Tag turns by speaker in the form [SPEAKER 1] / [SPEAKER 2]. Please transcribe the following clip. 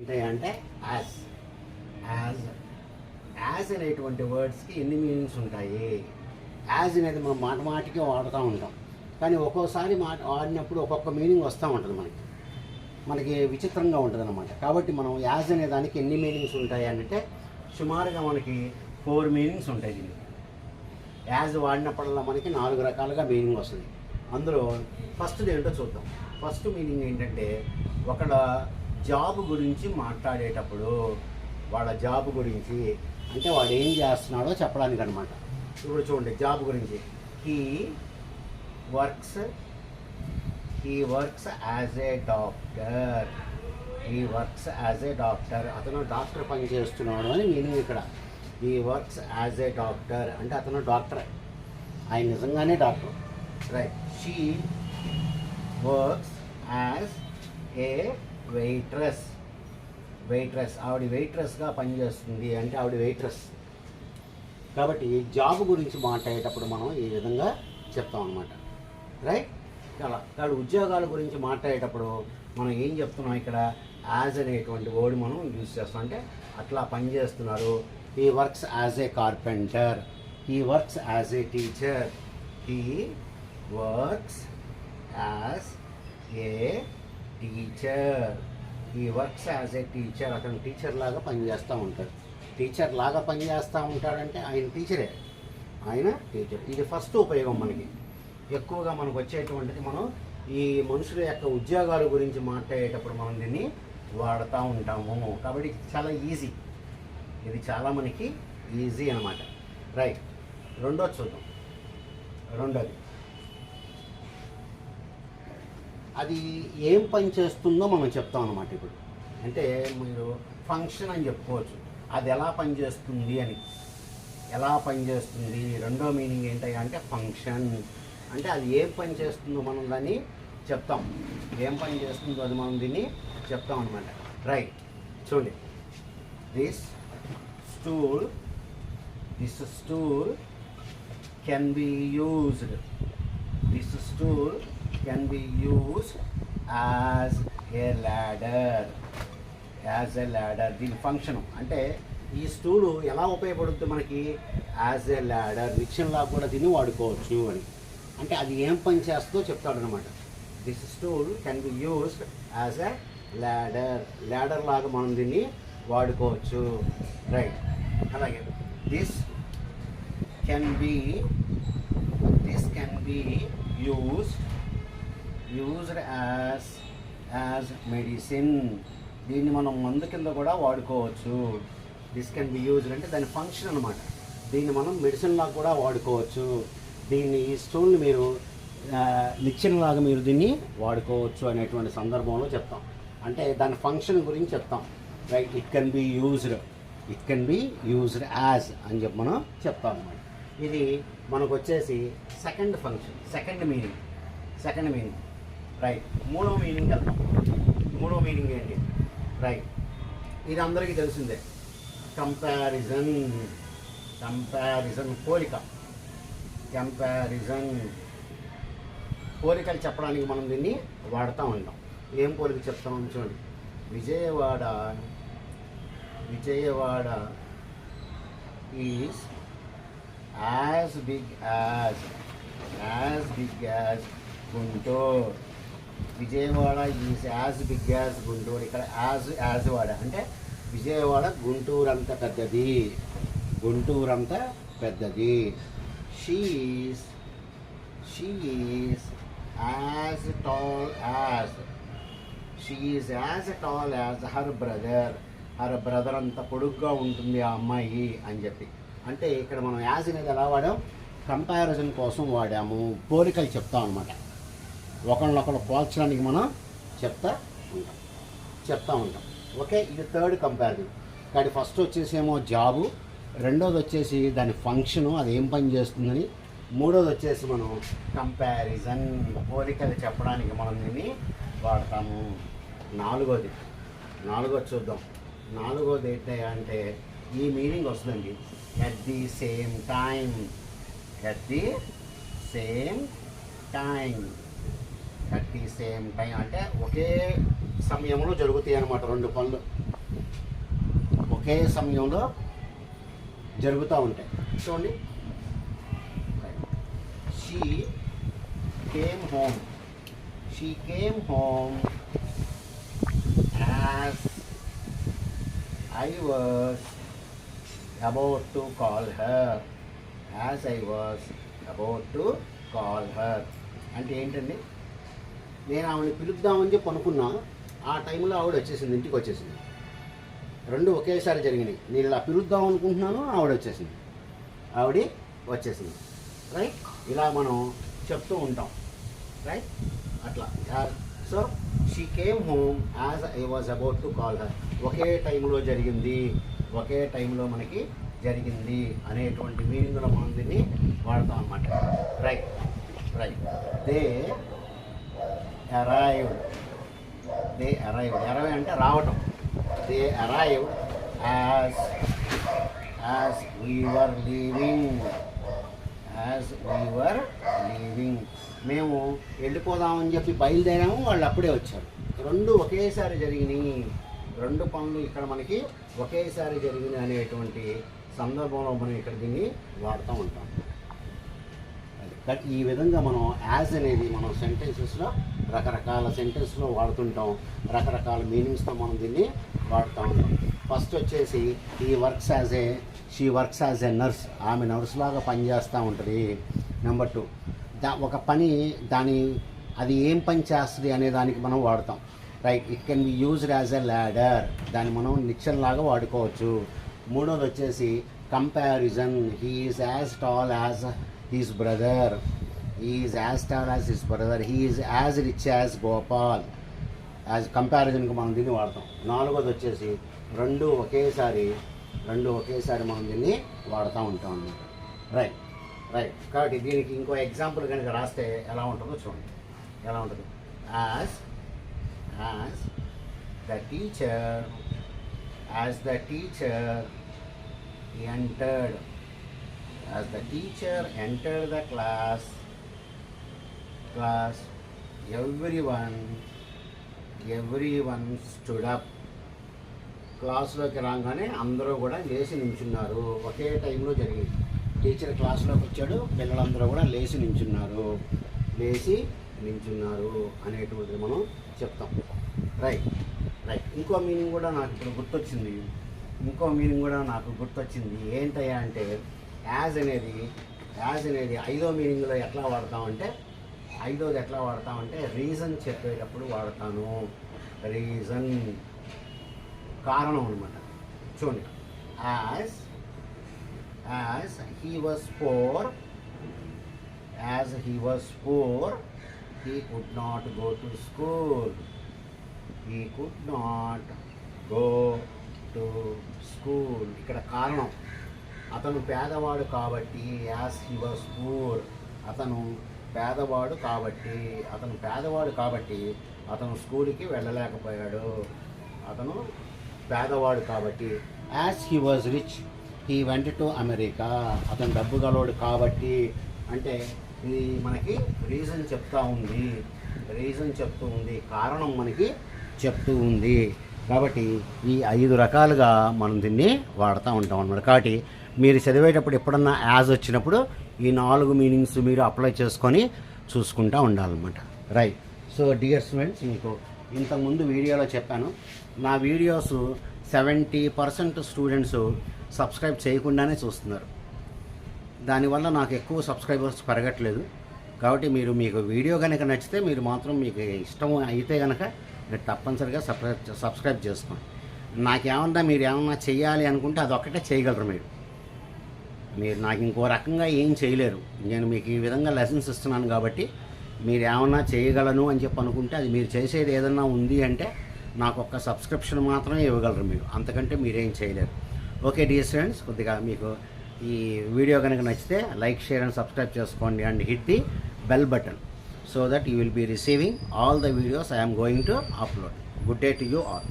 [SPEAKER 1] ఏంటి అంటే as as as అనేటువంటి వర్డ్స్కి ఎన్ని మీనింగ్స్ ఉంటాయి? యాజ్ అనేది మనం మాట మాటికి వాడుతూ ఉంటాం. కానీ ఒక్కోసారి మాట వాడినప్పుడు ఒక్కొక్క మీనింగ్ వస్తూ ఉంటుంది మనకి. మనకి విచిత్రంగా ఉంటుంది అనమాట కాబట్టి మనం యాజ్ అనే దానికి ఎన్ని మీనింగ్స్ ఉంటాయి అంటే సుమారుగా మనకి ఫోర్ మీనింగ్స్ ఉంటాయి దీనికి. యాజ్ వాడినప్పుడల్లా మనకి నాలుగు రకాలుగా మీనింగ్ వస్తుంది. అందులో ఫస్ట్ ఏంటో చూద్దాం. ఫస్ట్ మీనింగ్ ఏంటంటే ఒకళ్ళ జాబ్ గురించి మాట్లాడేటప్పుడు వాళ్ళ జాబ్ గురించి అంటే వాడు ఏం చేస్తున్నాడో చెప్పడానికి అనమాట ఇప్పుడు చూడండి జాబ్ గురించి. He works he works as a doctor he works as a doctor అతను డాక్టర్ పని చేస్తున్నాడు అని నేను ఇక్కడ. He works as a doctor అంటే అతను డాక్టర్. ఆయన నిజంగానే doctor. Right she works as a waitress. Waitress. ఆవిడ వెయిట్రెస్గా పనిచేస్తుంది అంటే ఆవిడ వెయిట్రెస్. కాబట్టి జాబ్ గురించి మాట్లాడేటప్పుడు మనం ఈ విధంగా చెప్తాం అనమాట రైట్? అలా. కాబట్టి ఉద్యోగాల గురించి మాట్లాడేటప్పుడు మనం ఏం చెప్తున్నాం ఇక్కడ? యాజ్ అనేటువంటి వర్డ్ మనం యూజ్ చేస్తాం. అంటే అట్లా పని చేస్తున్నారు he works as a carpenter. He works as a teacher. He works as a teacher. He works as a teacher అతను టీచర్ లాగా పనిచేస్తూ ఉంటాడు. టీచర్ లాగా పనిచేస్తూ ఉంటాడంటే ఆయన టీచరే. ఆయన టీచర్. ఇది ఫస్ట్ ఉపయోగం మనకి. ఎక్కువగా మనకు వచ్చేటువంటిది మనం ఈ మనుషుల యొక్క ఉద్యోగాల గురించి మాట్లాడేటప్పుడు మనం దీన్ని వాడుతూ ఉంటాము. కాబట్టి చాలా ఈజీ. ఇది చాలా మనకి ఈజీ అనమాట రైట్. రెండోది చూద్దాం. రెండోది. అది ఏం పని చేస్తుందో మనం చెప్తాం అనమాట ఇప్పుడు. అంటే మీరు ఫంక్షన్ అని చెప్పుకోవచ్చు. అది ఎలా పనిచేస్తుంది అని. ఎలా పనిచేస్తుంది రెండో మీనింగ్ ఏంటయ్యా అంటే ఫంక్షన్. అంటే అది ఏం పని చేస్తుందో మనం దాన్ని చెప్తాం. ఏం పని చేస్తుందో అది మనం దీన్ని చెప్తాం అనమాట రైట్ చూడండి. This stool this stool can be used this stool can be used as a ladder as a ladder దీని ఫంక్షన్ అంటే ఈ స్టూలు ఎలా ఉపయోగపడుతుంది మనకి? యాజ్ ఎ ల్యాడర్ లా కూడా దీన్ని వాడుకోవచ్చు అని. అంటే అది ఏం పని చేస్తుందో చెప్తాడు అనమాట this stool can be used as a ladder ladder లాగా మనం దీన్ని వాడుకోవచ్చు. రైట్ అలాగే this can be this can be used used as as medicine దీన్ని మనం మందు కింద కూడా వాడుకోవచ్చు. దిస్ కెన్ బి యూజ్డ్ అంటే దాని ఫంక్షన్ అనమాట దీన్ని మనం మెడిసిన్ లాగా కూడా వాడుకోవచ్చు. దీన్ని ఈ స్టూల్ని మీరు నిచ్చెన లాగా మీరు దీన్ని వాడుకోవచ్చు అనేటువంటి సందర్భంలో చెప్తాం. అంటే దాని ఫంక్షన్ గురించి చెప్తాం. Right it can be used it can be used as అని చెప్పి మనం చెప్తాం అనమాట ఇది మనకు వచ్చేసి second function second meaning second meaning right మూడో మీనింగ్ వెళ్తాం మూడో మీనింగ్ ఏంటి? రైట్ ఇది అందరికీ తెలిసిందే. కంపారిజన్ కంపారిజన్ పోలిక. కంపారిజన్ పోలికలు చెప్పడానికి మనం దీన్ని వాడుతూ ఉంటాం. ఏం పోలిక చెప్తాం చూడండి. Vijayawada. Vijayawada is as big as as big as Guntur. Vijayawada is as big as Guntur. ఇక్కడ యాజ్ యాజ్ వాడ. అంటే విజయవాడ గుంటూరు అంత పెద్దది. గుంటూరు అంత పెద్దది she's she's as tall as she's as tall as her brother her brother అంత పొడుగ్గా ఉంటుంది ఆ అమ్మాయి అని చెప్పి. అంటే ఇక్కడ మనం యాజ్ అనేది ఎలా వాడాం? కంపారిజన్ కోసం వాడాము. పోలికలు చెప్తాం అనమాట ఒకళ్ళొకళ్ళు పోల్చడానికి మనం చెప్తా ఉంటాం. చెప్తా ఉంటాం. ఓకే? ఇది థర్డ్ కంపారిజన్. కానీ ఫస్ట్ వచ్చేసి ఏమో జాబు రెండోది వచ్చేసి దాని ఫంక్షను అది ఏం పని చేస్తుందని మూడోది వచ్చేసి మనం కంపారిజన్ పోలికలు చెప్పడానికి మనం దీన్ని వాడతాము. నాలుగోది నాలుగోది చూద్దాం. నాలుగోది ఏంటి అంటే ఈ మీనింగ్ వస్తుందండి. At the same time at the same time at the same time అంటే ఒకే సమయంలో జరుగుతాయి అన్నమాట రెండు పనులు. ఒకే సమయంలో జరుగుతూ ఉంటాయి. చూడండి. She came home she came home as I was about to call her as I was about to call her అంటే ఏంటండి? నేను ఆవిడని పిలుద్దామని చెప్పి అనుకున్నా ఆ టైంలో ఆవిడ వచ్చేసింది ఇంటికి వచ్చేసింది. రెండు ఒకేసారి జరిగినాయి. నేను ఇలా పిలుద్దాం అనుకుంటున్నాను ఆవిడ వచ్చేసింది. ఆవిడ వచ్చేసింది. రైట్? ఇలా మనం చెప్తూ ఉంటాం. రైట్? అట్లా. So she came home as I was about to call her. ఒకే టైంలో జరిగింది ఒకే టైంలో మనకి జరిగింది అనేటువంటి మీనింగ్లో మనం దీన్ని వాడతాం అన్నమాట. Right. Right. They arrived they arrived arrive అంటే రావటం. They arrived as as we were leaving as we were leaving మేము వెళ్ళిపోదామని చెప్పి బయలుదేరాము. వాళ్ళు అప్పుడే వచ్చారు. రెండు ఒకేసారి జరిగినాయి. రెండు పనులు ఇక్కడ మనకి ఒకేసారి జరిగినాయి అనేటువంటి సందర్భంలో మనం ఇక్కడ దీన్ని వాడుతూ ఉంటాం. బట్ ఈ విధంగా మనం యాజ్ అనేది మనం సెంటెన్సెస్లో రకరకాల సెంటెన్స్లో వాడుతుంటాం. రకరకాల మీనింగ్స్తో మనం దీన్ని వాడుతూ ఉంటాం. ఫస్ట్ వచ్చేసి he works as a she works as a nurse ఆమె నర్స్ లాగా పనిచేస్తూ ఉంటుంది. నెంబర్ టూ దా ఒక పని దాని అది ఏం పని చేస్తుంది అనే దానికి మనం వాడతాం. Right it can be used as a ladder దాన్ని మనం నిచ్చెనలాగా వాడుకోవచ్చు. మూడోది వచ్చేసి comparison he's as tall as his brother is as tall as his brother he's as rich as Gopal as కంపారిజన్కి మనం దీన్ని వాడతాం. నాలుగోది వచ్చేసి రెండు ఒకేసారి రెండు ఒకేసారి మనం దీన్ని వాడుతూ ఉంటాం అన్నమాట. రైట్ రైట్ కాబట్టి దీనికి ఇంకో ఎగ్జాంపుల్ కనుక రాస్తే ఎలా ఉంటుందో చూడండి. ఎలా ఉంటుంది? As as the teacher as the teacher entered as the teacher entered the class class everyone, one stood up. క్లాస్లోకి రాగానే అందరూ కూడా లేచి నించున్నారు. ఒకే టైంలో జరిగింది. టీచర్ క్లాస్లోకి వచ్చాడు. పిల్లలందరూ కూడా లేచి నించున్నారు. లేచి నించున్నారు అనేటువంటిది మనం చెప్తాం. రైట్ రైట్ ఇంకో మీనింగ్ కూడా నాకు ఇప్పుడు గుర్తొచ్చింది. ఇంకో మీనింగ్ కూడా నాకు గుర్తొచ్చింది. ఏంటయ్యా అంటే యాజ్ అనేది యాజ్ అనేది ఐదో మీనింగ్లో ఎట్లా వాడతామంటే ఐదోది ఎట్లా వాడతామంటే రీజన్ చెప్పేటప్పుడు వాడతాను. రీజన్ కారణం అనమాట చూడండి. As as he was poor as he was poor he could not go to school. He could not go to school. ఇక్కడ కారణం. అతను పేదవాడు కాబట్టి యాస్ హీ వాజ్ పూర్ అతను పేదవాడు కాబట్టి అతను పేదవాడు కాబట్టి అతను స్కూల్కి వెళ్ళలేకపోయాడు. అతను పేదవాడు కాబట్టి as he was rich he went to America అతను డబ్బు గలవాడు కాబట్టి అంటే ఇది మనకి రీజన్ చెప్తా ఉంది. రీజన్ చెప్తూ ఉంది. కారణం మనకి చెప్తూ ఉంది. కాబట్టి ఈ ఐదు రకాలుగా మనం దీన్ని వాడుతూ ఉంటాం అన్నమాట. కాబట్టి మీరు చదివేటప్పుడు ఎప్పుడన్నా యాజ్ వచ్చినప్పుడు ఈ నాలుగు మీనింగ్స్ మీరు అప్లై చేసుకొని చూసుకుంటూ ఉండాలన్నమాట. రైట్ సో డియర్ స్టూడెంట్స్ మీకు ఇంతకుముందు వీడియోలో చెప్పాను. నా videos seventy percent students subscribe చేయకుండానే చూస్తున్నారు. దానివల్ల నాకు ఎక్కువ సబ్స్క్రైబర్స్ పెరగట్లేదు. కాబట్టి మీరు మీకు వీడియో కనుక నచ్చితే మీరు మాత్రం మీకు ఇష్టం అయితే కనుక మీరు తప్పనిసరిగా సబ్స్క్రైబ్ సబ్స్క్రైబ్ చేసుకోండి. నాకేమన్నా మీరు ఏమన్నా చేయాలి అనుకుంటే అదొక్కటే చేయగలరు మీరు. మీరు నాకు ఇంకో రకంగా ఏం చేయలేరు. నేను మీకు ఈ విధంగా లెసన్స్ ఇస్తున్నాను కాబట్టి మీరు ఏమన్నా చేయగలను అని చెప్పి అనుకుంటే అది మీరు చేసేది ఏదన్నా ఉంది అంటే నాకు ఒక్క సబ్స్క్రిప్షన్ మాత్రమే ఇవ్వగలరు మీరు. అంతకంటే మీరేం చేయలేరు. ఓకే డియర్ స్టూడెంట్స్ కొద్దిగా మీకు ఈ వీడియో కనుక నచ్చితే లైక్ షేర్ అండ్ సబ్స్క్రైబ్ చేసుకోండి and hit the bell button so that you will be receiving all the videos I'm going to upload good day to you all